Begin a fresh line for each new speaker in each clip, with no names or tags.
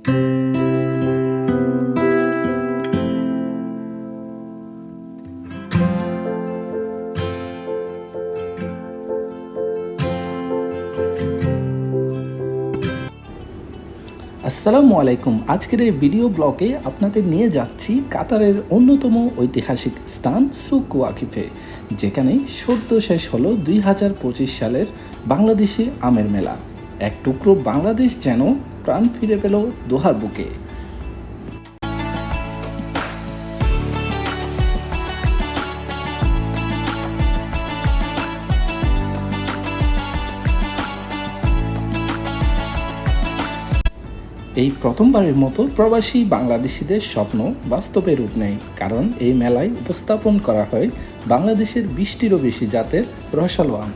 আসসালামু আলাইকুম। আজকের এই ভিডিও ব্লগে আপনাদের নিয়ে যাচ্ছি কাতারের অন্যতম ঐতিহাসিক স্থান সুক ওয়াকিফে যেখানে সদ্য শেষ হলো দুই হাজার পঁচিশ সালের বাংলাদেশি আমের মেলা। এক টুকরো বাংলাদেশ যেন প্রাণ ফিরে পেল দোহার বুকে। এই প্রথমবারের মতো প্রবাসী বাংলাদেশিদের স্বপ্ন বাস্তবে রূপ নেয়, কারণ এই মেলায় উপস্থাপন করা হয় বাংলাদেশের বিশটিরও বেশি জাতের রসালো আম।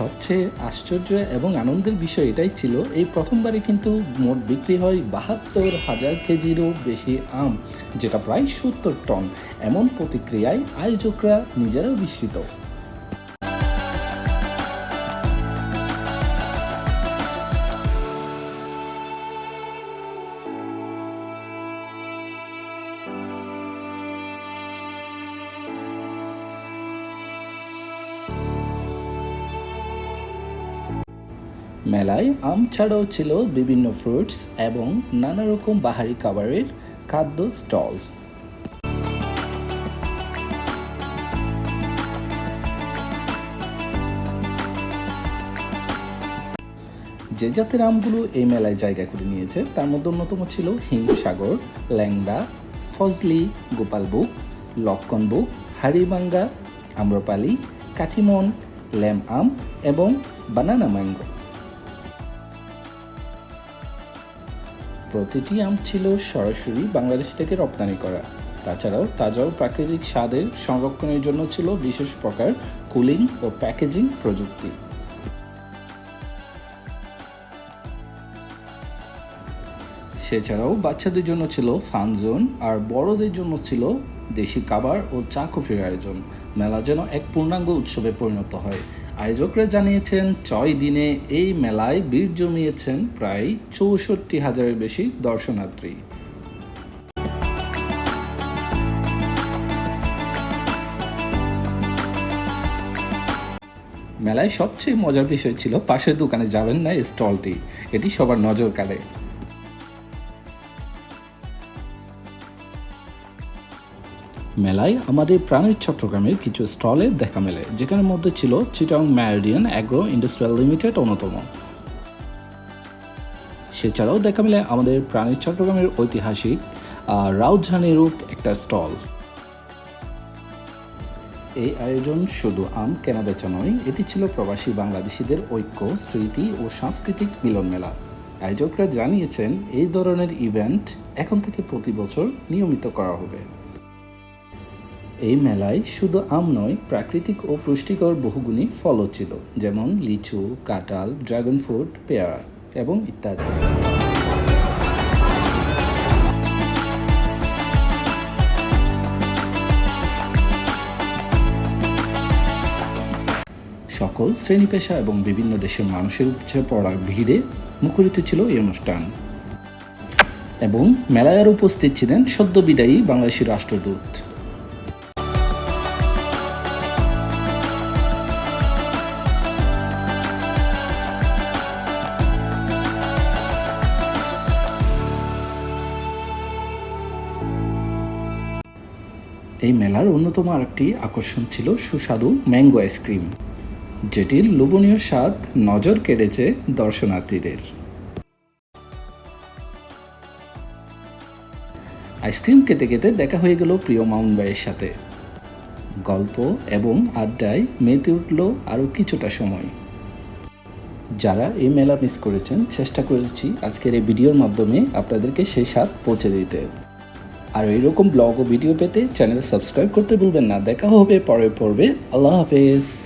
সবচেয়ে আশ্চর্য এবং আনন্দের বিষয় এটাই ছিল, এই প্রথমবারে কিন্তু মোট বিক্রি হয় বাহাত্তর হাজার কেজিরও বেশি আম, যেটা প্রায় সত্তর টন। এমন প্রতিক্রিয়ায় আয়োজকরা নিজেরাও বিস্মিত। মেলায় আম ছাড়াও ছিল বিভিন্ন ফ্রুটস এবং নানা রকম বাহারি খাবারের খাদ্য স্টল। যে জাতের আমগুলো এই মেলায় জায়গা করে নিয়েছে, তার মধ্যে অন্যতম ছিল হিমসাগর, ল্যাংডা, ফজলি গোপালবুক লক্ষণবুক হাড়িবাঙ্গা, আম্রপালি, কাঠিমন ল্যাম আম এবং বানানা ম্যাঙ্গো প্রতিটি আম ছিল সরাসরি বাংলাদেশ থেকে রপ্তানি করা। তাছাড়াও তাজাও প্রাকৃতিক স্বাদের সংরক্ষণের জন্য ছিল বিশেষ প্রকার কুলিং ও প্যাকেজিং প্রযুক্তি। সেছাড়াও বাচ্চাদের জন্য ছিল ফান জোন আর বড়দের জন্য ছিল দেশি খাবার ও চা কফির আয়োজন। মেলা যেন এক পূর্ণাঙ্গ উৎসবে পরিণত হয়। আয়োজকরা জানিয়েছেন, ছয় দিনে এই মেলায় ভিড় জমিয়েছেন প্রায় চৌষট্টি হাজারের বেশি দর্শনার্থী। মেলায় সবচেয়ে মজার বিষয় ছিল পাশের দোকানে যাবেন না স্টলটি। এটি সবার নজর কাড়ে মেলায় আমাদের প্রাণের চট্টগ্রামের কিছু স্টলের দেখা মেলে, যেখানের মধ্যে ছিল চিটং ম্যারিডিয়ান অ্যাগ্রো ইন্ডাস্ট্রিয়াল লিমিটেড অন্যতম। সেছাড়াও দেখা মেলে আমাদের প্রাণের চট্টগ্রামের ঐতিহাসিক রাউজানেরূপ একটা স্টল। এই আয়োজন শুধু আম কেনা বেচা নয়, এটি ছিল প্রবাসী বাংলাদেশিদের ঐক্য, স্মৃতি ও সাংস্কৃতিক মিলন মেলা। আয়োজকরা জানিয়েছেন, এই ধরনের ইভেন্ট এখন থেকে প্রতি বছর নিয়মিত করা হবে। এই মেলায় শুধু আম নয়, প্রাকৃতিক ও পুষ্টিকর বহুগুণী ফলও ছিল যেমন লিচু, কাঁঠাল ড্রাগন ফ্রুট পেয়ারা এবং ইত্যাদি। সকল শ্রেণি পেশা এবং বিভিন্ন দেশের মানুষের উপচে পড়া ভিড়ে মুখরিত ছিল এই অনুষ্ঠান। এবং মেলায় উপস্থিত ছিলেন সদ্য বিদায়ী বাংলাদেশি রাষ্ট্রদূত। এই মেলার অন্যতম আরেকটি আকর্ষণ ছিল সুস্বাদু ম্যাঙ্গো আইসক্রিম যেটির লোভনীয় স্বাদ নজর কেড়েছে দর্শনার্থীদের। আইসক্রিম খেতে খেতে দেখা হয়ে গেল প্রিয় মাউন্ট ভাইয়ের সাথে। গল্প এবং আড্ডায় মেতে উঠল আরও কিছুটা সময়। যারা এই মেলা মিস করেছেন, চেষ্টা করেছি আজকের এই ভিডিওর মাধ্যমে আপনাদেরকে সেই স্বাদ পৌঁছে দিতে। আর এরকম ব্লগ ও ভিডিও পেতে চ্যানেল সাবস্ক্রাইব করতে ভুলবেন না। দেখা হবে পরে পর্বে। আল্লাহ হাফেজ।